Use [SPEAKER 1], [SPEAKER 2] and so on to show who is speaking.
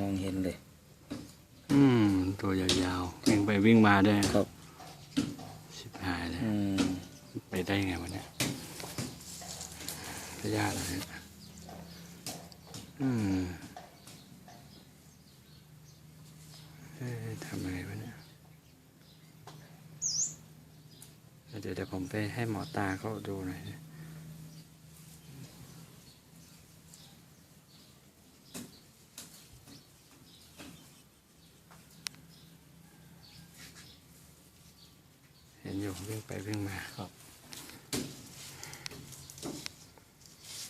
[SPEAKER 1] มองเห็นเลย
[SPEAKER 2] อืม ตัวยาวๆวิ่งไปวิ่งมาด้วย
[SPEAKER 1] ครับ
[SPEAKER 2] ชิบหายเลย
[SPEAKER 1] อืม
[SPEAKER 2] ไปได้ไงวะเนี่ยพยาธิอะไรเนี่ยอืมเอ๊ะทำไงวะเนี่ยเดี๋ยวเดี๋ยวผมไปให้หมอตาเขาดูหน่อย เห็นอยู่วิ่งไปวิ่งมา
[SPEAKER 1] ครับ